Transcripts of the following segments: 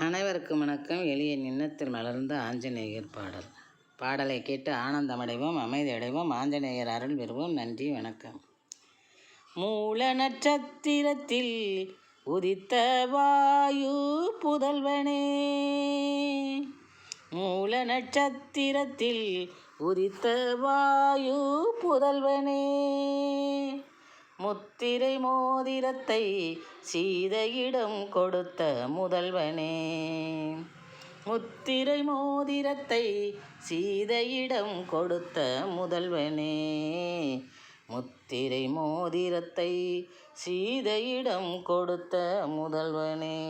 அனைவருக்கும் வணக்கம். எளிய நின்னத்தில் மலர்ந்த ஆஞ்சநேயர் பாடல். பாடலை கேட்டு ஆனந்தமடைவோம் அமைதியடைவோம் ஆஞ்சநேயர் அருள் பெறுவோம். நன்றி வணக்கம். மூல நட்சத்திரத்தில் உதித்த வாயு புதல்வனே. மூல நட்சத்திரத்தில் உதித்த வாயு புதல்வனே. முத்திரை மோதிரத்தை சீதையிடம் கொடுத்த முதல்வனே. முத்திரை மோதிரத்தை சீதையிடம் கொடுத்த முதல்வனே. முத்திரை மோதிரத்தை சீதையிடம் கொடுத்த முதல்வனே.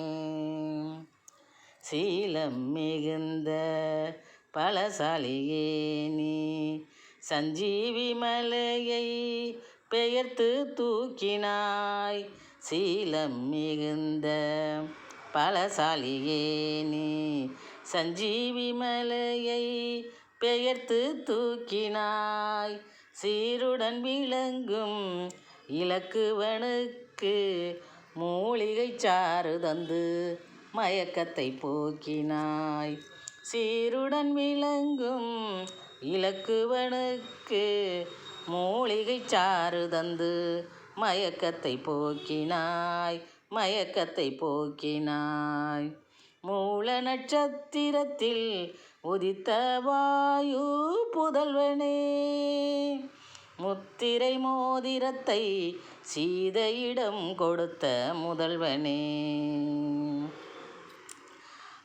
சீலம் மிகுந்த பலசாலியே நீ. சஞ்சீவி மலையை பெயர்த்து தூக்கினாய். சீலம் மிகுந்த பலசாலியே நீ. சஞ்சீவி மலையை பெயர்த்து தூக்கினாய். சீருடன் விளங்கும் இலக்குவனுக்கு மூலிகை சாறு தந்து மயக்கத்தை போக்கினாய். சீருடன் விளங்கும் இலக்குவனுக்கு மூலிகை சாறு தந்து மயக்கத்தை போக்கினாய் மயக்கத்தை போக்கினாய். மூல நட்சத்திரத்தில் உதித்த வாயு புதல்வனே முத்திரை மோதிரத்தை சீதையிடம் கொடுத்த முதல்வனே.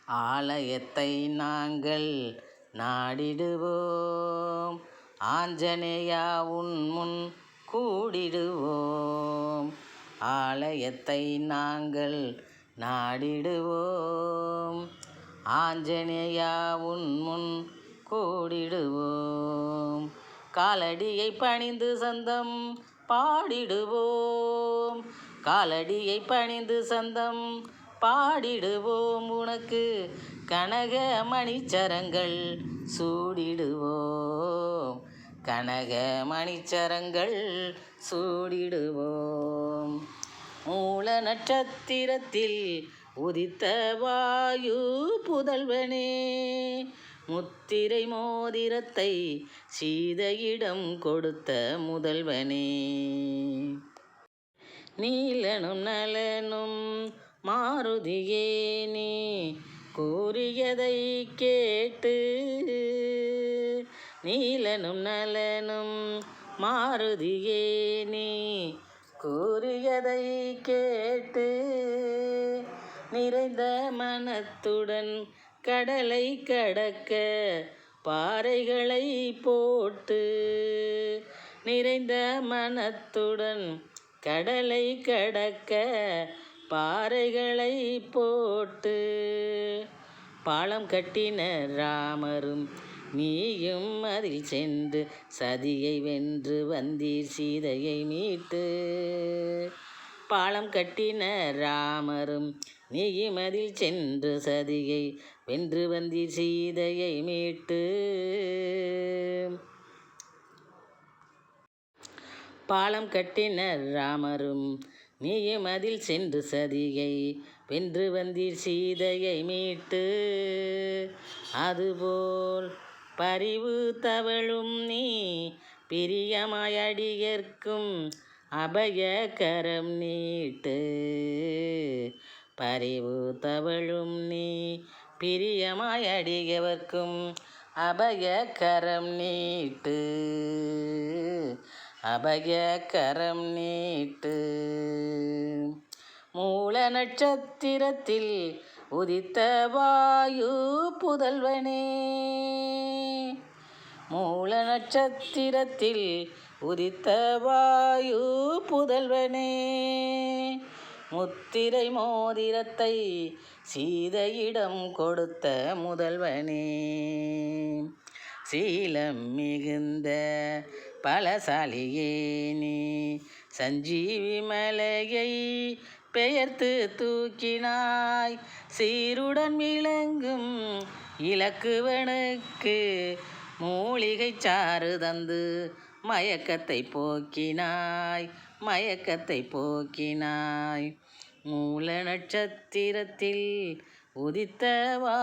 ஆலயத்தை நாங்கள் நாடிடுவோம் ஆஞ்சநேயா உன் முன் கூடிடுவோம். ஆலயத்தை நாங்கள் நாடிடுவோம். ஆஞ்சநேயா உன் முன் கூடிடுவோம். காலடியை பணிந்து சந்தம் பாடிடுவோம். காலடியை பணிந்து சந்தம் பாடிடுவோம். உனக்கு கனக மணிச்சரங்கள் சூடிடுவோம். கனக மணிச்சரங்கள் சூடிடுவோம். மூல நட்சத்திரத்தில் உதித்த வாயு புதல்வனே முத்திரை மோதிரத்தை சீதையிடம் கொடுத்த முதல்வனே. நீலனும் நலனும் மாருதியே நீ கூறியதை கேட்டு நீலனும் நலனும் மாருதியே நீ. கூறியதை கேட்டு நிறைந்த மனத்துடன் கடலை கடக்க பாறைகளை போட்டு நிறைந்த மனத்துடன் கடலை கடக்க பாறைகளை போட்டு. பாலம் கட்டின ராமரும் நீயும் அதில் சென்று சதியை வென்று வந்தீர் சீதையை மீட்டு. பாலம் கட்டின ராமரும் நீயும் அதில் சென்று சதியை வென்று வந்தீர் சீதையை மீட்டு. பாலம் கட்டின ராமரும் நீயும் அதில் சென்று சதியை வென்று வந்தீர் சீதையை மீட்டு. அதுபோல் பரிவு தவழும் நீ பிரியமாயடியர்க்கும் அபயகரம் நீட்டு. பரிவு தவழும் நீ பிரியமாயடியவர்க்கும் அபயகரம் நீட்டு. அபயகரம் நீட்டு. மூல நட்சத்திரத்தில் உதித்த வாயு புதல்வனே. மூல நட்சத்திரத்தில் உதித்த வாயு புதல்வனே. முத்திரை மோதிரத்தை சீதையிடம் கொடுத்த முதல்வனே. சீலம் மிகுந்த பலசாலியே நீ. சஞ்சீவி மலையை பெயர்த்து தூக்கினாய். சீருடன் விளங்கும் இலக்குவனுக்கு மூலிகை சாறு தந்து மயக்கத்தை போக்கினாய் மயக்கத்தை போக்கினாய். மூல நட்சத்திரத்தில் உதித்தவா